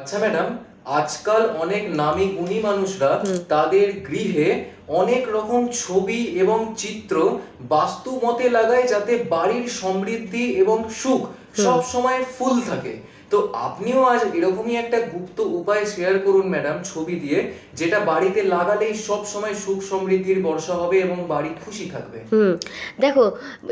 আচ্ছা ম্যাডাম আজকাল অনেক নামী গুণী মানুষরা তাদের গৃহে অনেক রকম ছবি এবং চিত্র বাস্তু মতে লাগায় যাতে বাড়ির সমৃদ্ধি এবং সুখ সব সময় ফুল থাকে। তো আপনিও আজ এরকমই একটা গুপ্ত উপায় শেয়ার করুন ম্যাডাম ছবি দিয়ে, যেটা বাড়িতে লাগালেই সব সময় সুখ সমৃদ্ধির বর্ষা হবে এবং বাড়ি খুশি থাকবে। হুম, দেখো,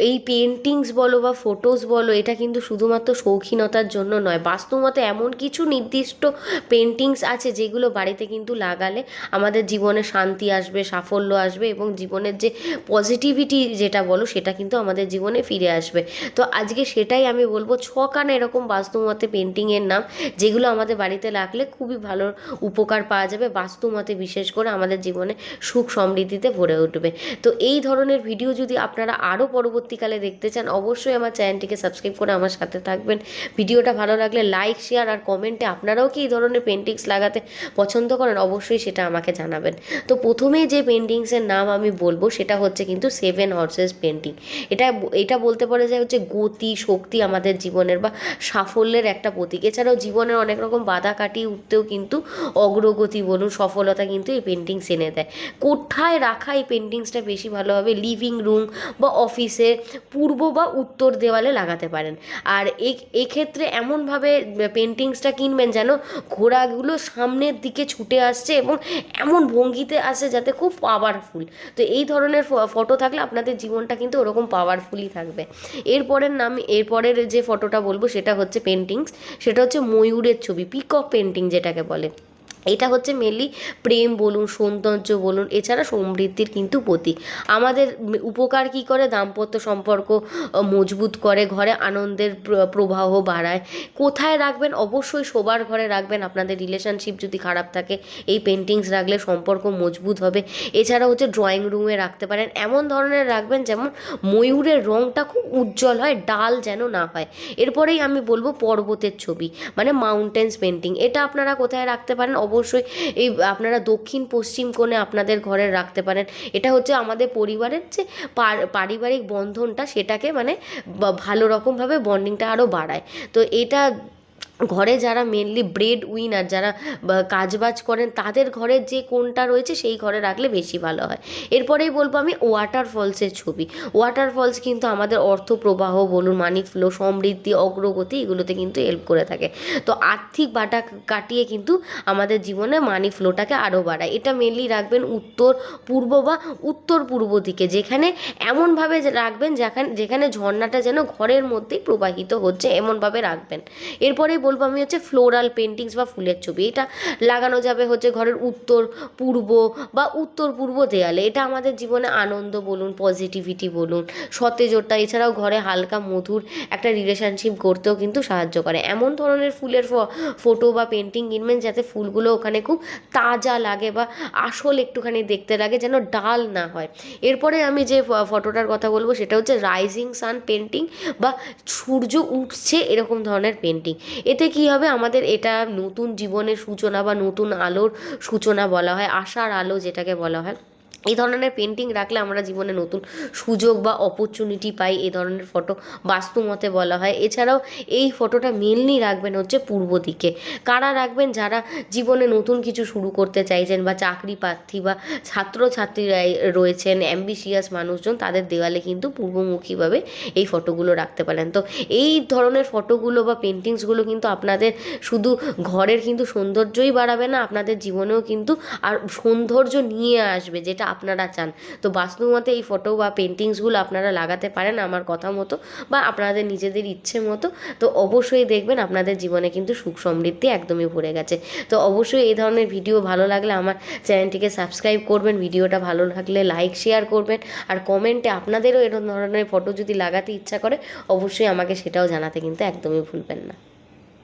এই পেন্টিংস বলো বা ফটোস বলো, এটা কিন্তু শুধুমাত্র শৌখিনতার জন্য নয়। বাস্তবমতে এমন কিছু নির্দিষ্ট পেন্টিংস আছে যেগুলো বাড়িতে কিন্তু লাগালে আমাদের জীবনে শান্তি আসবে, সাফল্য আসবে এবং জীবনের যে পজিটিভিটি যেটা বলো, সেটা কিন্তু আমাদের জীবনে ফিরে আসবে। তো আজকে সেটাই আমি বলব, ছখানা এরকম বাস্তুমতে পেন্টিংয়ের নাম, যেগুলো আমাদের বাড়িতে লাগলে খুবই ভালো উপকার পাওয়া যাবে, বাস্তুমতে বিশেষ করে আমাদের জীবনে সুখ সমৃদ্ধিতে ভরে উঠবে। তো এই ধরনের ভিডিও যদি আপনারা আরও পরবর্তীকালে দেখতে চান, অবশ্যই আমার চ্যানেলটিকে সাবস্ক্রাইব করে আমার সাথে থাকবেন। ভিডিওটা ভালো লাগলে লাইক শেয়ার আর কমেন্টে আপনারাও কি এই ধরনের পেন্টিংস লাগাতে পছন্দ করেন, অবশ্যই সেটা আমাকে জানাবেন। তো প্রথমেই যে পেন্টিংসের নাম আমি বলব, সেটা হচ্ছে কিন্তু সেভেন হর্সেস পেন্টিং এটা এটা বলতে পারে যে হচ্ছে গতি, শক্তি আমাদের জীবনের বা সাফল্যের একটা প্রতীক। এছাড়াও জীবনের অনেক রকম বাধা কাটিয়ে উঠতেও কিন্তু অগ্রগতি বলুন, সফলতা কিন্তু এই পেন্টিংস এনে দেয়। কোথায় রাখা এই পেন্টিংসটা বেশি ভালো হবে লিভিং রুম বা অফিসে পূর্ব বা উত্তর দেওয়ালে লাগাতে পারেন। আর এক্ষেত্রে এমনভাবে পেন্টিংসটা কিনবেন যেন ঘোড়াগুলো সামনের দিকে ছুটে আসছে এবং এমন ভঙ্গিতে আসে যাতে খুব পাওয়ারফুল তো এই ধরনের ফটো থাকলে আপনাদের জীবনটা কিন্তু ওরকম পাওয়ারফুলই থাকবে। এরপরের নাম, এরপরের যে ফটোটা বলব সেটা হচ্ছে পেন্টিংস সেটা হচ্ছে ময়ূরের ছবি পিকক পেন্টিং যেটাকে বলে। এটা হচ্ছে মেনলি প্রেম বলুন, সৌন্দর্য বলুন, এছাড়া সমৃদ্ধির কিন্তু প্রতীক। আমাদের উপকার কি করে? দাম্পত্য সম্পর্ক মজবুত করে, ঘরে আনন্দের প্রবাহ বাড়ায়। কোথায় রাখবেন? অবশ্যই শোবার ঘরে রাখবেন। আপনাদের রিলেশনশিপ যদি খারাপ থাকে, এই পেন্টিংস রাখলে সম্পর্ক মজবুত হবে। এছাড়া হচ্ছে ড্রয়িং রুমে রাখতে পারেন। এমন ধরনের রাখবেন যেমন ময়ূরের রঙটা খুব উজ্জ্বল হয়, ডাল যেন না হয়। এরপরেই আমি বলব পর্বতের ছবি মানে মাউন্টেন্স পেন্টিং এটা আপনারা কোথায় রাখতে পারেন? অবশ্যই এই আপনারা দক্ষিণ পশ্চিম কোণে আপনাদের ঘরে রাখতে পারেন। এটা হচ্ছে আমাদের পরিবারের যে পার- পারিবারিক বন্ধনটা সেটাকে মানে ভালো রকমভাবে বন্ডিংটা আরও বাড়ায়। তো এটা ঘরে যারা মেনলি ব্রেড উইনার যারা কাজবাজ করেন, তাদের ঘরের যে কোনটা রয়েছে সেই ঘরে রাখলে বেশি ভালো হয়। এরপরেই বলব আমি ওয়াটারফলসের ছবি। ওয়াটারফলস কিন্তু আমাদের অর্থ প্রবাহ বলুন মানি ফ্লো সমৃদ্ধি, অগ্রগতি, এগুলোতে কিন্তু হেল্প করে থাকে। তো আর্থিক বাটা কাটিয়ে কিন্তু আমাদের জীবনে মানি ফ্লোটাকে আরও বাড়ায়। এটা মেনলি রাখবেন উত্তর পূর্ব বা উত্তর পূর্ব দিকে, যেখানে এমনভাবে রাখবেন, যেখানে যেখানে ঝর্ণাটা যেন ঘরের মধ্যেই প্রবাহিত হচ্ছে, এমনভাবে রাখবেন। এরপরেই বলব আমি হচ্ছে ফ্লোরাল পেন্টিংস বা ফুলের ছবি। এটা লাগানো যাবে হচ্ছে ঘরের উত্তর পূর্ব বা উত্তর পূর্ব দেয়ালে। এটা আমাদের জীবনে আনন্দ বলুন পজিটিভিটি বলুন সতেজতা এছাড়াও ঘরে হালকা মধুর একটা রিলেশনশিপ করতেও কিন্তু সাহায্য করে। এমন ধরনের ফুলের ফটো বা পেন্টিং কিনবেন যাতে ফুলগুলো ওখানে খুব তাজা লাগে বা আসল একটুখানি দেখতে লাগে যেন ডাল না হয়। এরপরে আমি যে ফটোটার কথা বলব সেটা হচ্ছে রাইজিং সান পেন্টিং বা সূর্য উঠছে এরকম ধরনের পেন্টিং এতে কি হবে? আমাদের এটা নতুন জীবনের সূচনা বা নতুন আলোর সূচনা বলা হয়, আশার আলো যেটাকে বলা হয়। এই ধরনের পেন্টিং রাখলে আমরা জীবনে নতুন সুযোগ বা অপরচুনিটি পাই, এই ধরনের ফটো বাস্তুমতে বলা হয়। এছাড়াও এই ফটোটা মেনলি রাখবেন হচ্ছে পূর্ব দিকে। কারা রাখবেন? যারা জীবনে নতুন কিছু শুরু করতে চাইছেন বা চাকরি প্রার্থী বা ছাত্রছাত্রীরা রয়েছেন অ্যাম্বিশিয়াস মানুষজন, তাদের দেওয়ালে কিন্তু পূর্বমুখীভাবে এই ফটোগুলো রাখতে পারেন। তো এই ধরনের ফটোগুলো বা পেন্টিংসগুলো কিন্তু আপনাদের শুধু ঘরের কিন্তু সৌন্দর্যই বাড়াবে না, আপনাদের জীবনেও কিন্তু আর সৌন্দর্য নিয়ে আসবে, যেটা আপনারা চান। তো বাস্তুমতে এই ফটো বা পেন্টিংসগুলো আপনারা লাগাতে পারেন আমার কথা মতো বা আপনাদের নিজেদের ইচ্ছে মতো। তো অবশ্যই দেখবেন আপনাদের জীবনে কিন্তু সুখ সমৃদ্ধি একদমই ভরে গেছে। তো অবশ্যই এই ধরনের ভিডিও ভালো লাগলে আমার চ্যানেলটিকে সাবস্ক্রাইব করবেন ভিডিওটা ভালো লাগলে লাইক শেয়ার করবেন আর কমেন্টে আপনাদেরও এরকম ধরনের ফটো যদি লাগাতে ইচ্ছা করে, অবশ্যই আমাকে সেটাও জানাতে কিন্তু একদমই ভুলবেন না।